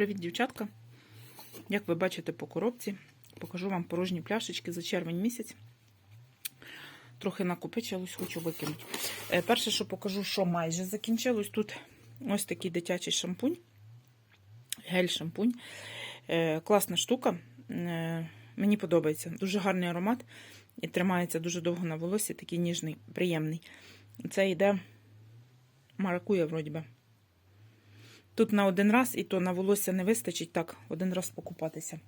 Привіт, дівчатка! Як ви бачите по коробці, покажу вам порожні пляшечки за червень місяць. Трохи накопичилось, хочу викинути. Е, Перше, що покажу, що майже закінчилось. Тут ось такий дитячий шампунь, гель-шампунь. Е, Класна штука. Е, Мені подобається. Дуже гарний аромат і тримається дуже довго на волосі, такий ніжний, приємний. Це йде маракуя, вроді би. Тут на один раз, і то на волосся не вистачить. Так, один раз покупатися.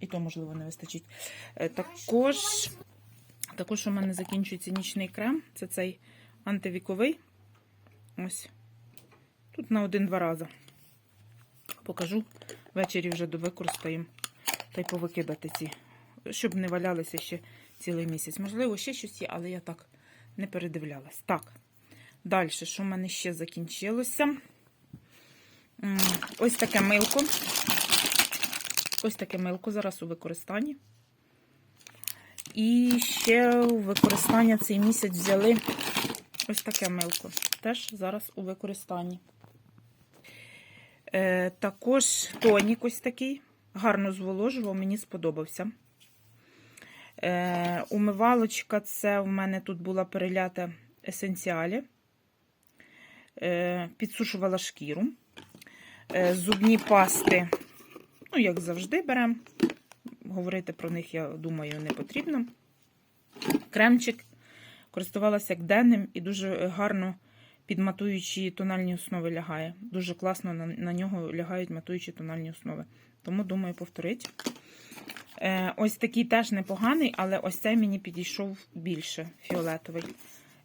І то, можливо, не вистачить. Е, Також, також у мене закінчується нічний крем. Це цей антивіковий. Ось. Тут на один-два рази. Покажу. Ввечері вже довикористаємо та й повикидати ці, щоб не валялися ще цілий місяць. Можливо, ще щось є, але я так не передивлялась. Так. Далі, що в мене ще закінчилося? Ось таке милко. Ось таке милко зараз у використанні. І ще у використання цей місяць взяли ось таке милко. Теж зараз у використанні. Е, також тонік ось такий. Гарно зволожував, мені сподобався. Е, умивалочка це в мене тут була перелята есенціалі. Е, підсушувала шкіру. Е, зубні пасти, ну, як завжди, беремо. Говорити про них, я думаю, не потрібно. Кремчик користувалася як денним і дуже гарно під матуючі тональні основи лягає. Дуже класно на, на нього лягають матуючі тональні основи. Тому, думаю, повторить. Е, ось такий теж непоганий, але ось цей мені підійшов більше фіолетовий.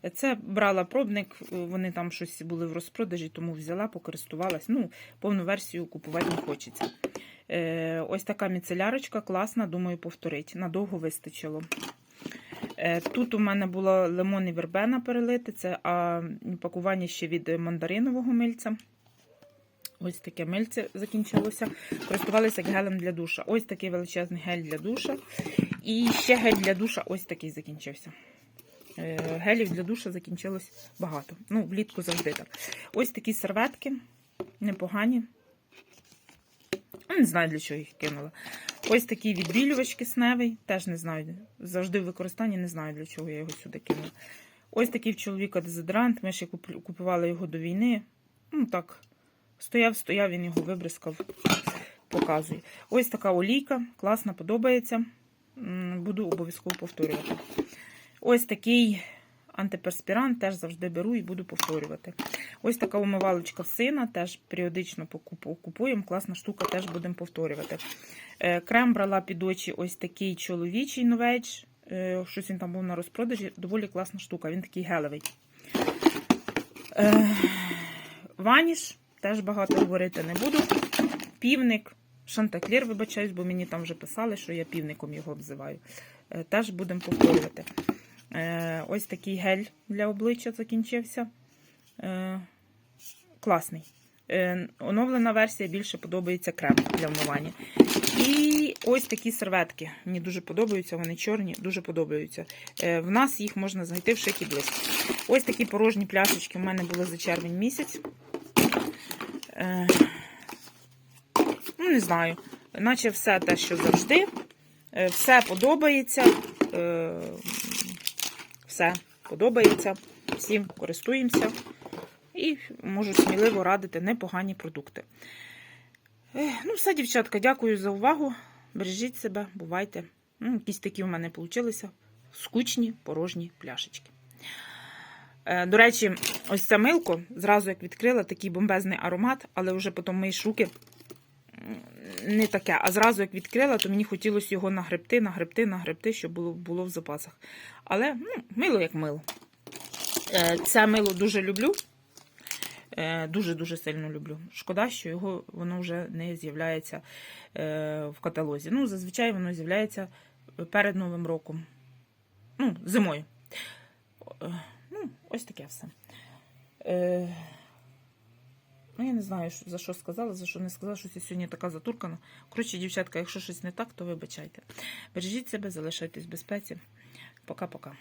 Це брала пробник, вони там щось були в розпродажі, тому взяла, покористувалась. Ну, повну версію купувати не хочеться. Е, ось така міцелярочка, класна, думаю, повторить. Надовго вистачило. Е, тут у мене було лимон і вербена перелити, це а, пакування ще від мандаринового мильця. Ось таке мильце закінчилося. Користувалися гелем для душа. Ось такий величезний гель для душа. І ще гель для душа ось такий закінчився. Е, Гелів для душа закінчилось багато. Ну, влітку завжди так. Ось такі серветки непогані. Ну, Не знаю, для чого їх кинула. Ось такі відбілювач кисневий, теж не знаю. Завжди в використанні не знаю, для чого я його сюди кинула. Ось такий в чоловіка дезодорант. Ми ще купували його до війни. Ну, так, стояв, стояв, він його вибризкав, показує. Ось така олійка, класна, подобається. Буду обов'язково повторювати. Ось такий антиперспірант теж завжди беру і буду повторювати. Ось така умивалочка сина, теж періодично купуємо. Класна штука, теж будемо повторювати. Е, Крем брала під очі ось такий чоловічий новейдж. Е, Щось він там був на розпродажі. Доволі класна штука, він такий гелевий. Е, Ваніш, теж багато говорити не буду. Півник. Шантаклір, вибачаюсь, бо мені там вже писали, що я півником його обзиваю. Теж будемо повторювати. Е, ось такий гель для обличчя закінчився. Е, класний. Е, оновлена версія більше подобається крем для вмивання. І ось такі серветки. Мені дуже подобаються, вони чорні, дуже подобаються. В нас їх можна знайти в шикі близько. Ось такі порожні пляшечки в мене були за червень місяць. Ну, не знаю. Наче все те, що завжди. Все подобається. Все подобається, всім користуємося і можу сміливо радити непогані продукти. Ну, все, дівчатка, дякую за увагу. Бережіть себе, бувайте. Ну, Якісь такі у мене вийшли скучні порожні пляшечки. До речі, ось це милко, зразу як відкрила, такий бомбезний аромат, але вже потім мої руки не таке. А зразу як відкрила, то мені хотілося його нагребти, нагребти, нагребти, щоб було було в запасах. Але ну, мило як мило. Е, це мило дуже люблю. Дуже-дуже сильно люблю. Шкода, що його воно вже не з'являється е, в каталозі. Ну, зазвичай воно з'являється перед Новим роком. Ну, зимою. Е, ну, ось таке все. Ну, я не знаю, за що сказала, за що не сказала, що сьогодні така затуркана. Коротше, дівчатка, якщо щось не так, то вибачайте. Бережіть себе, залишайтесь в безпеці. Пока-пока.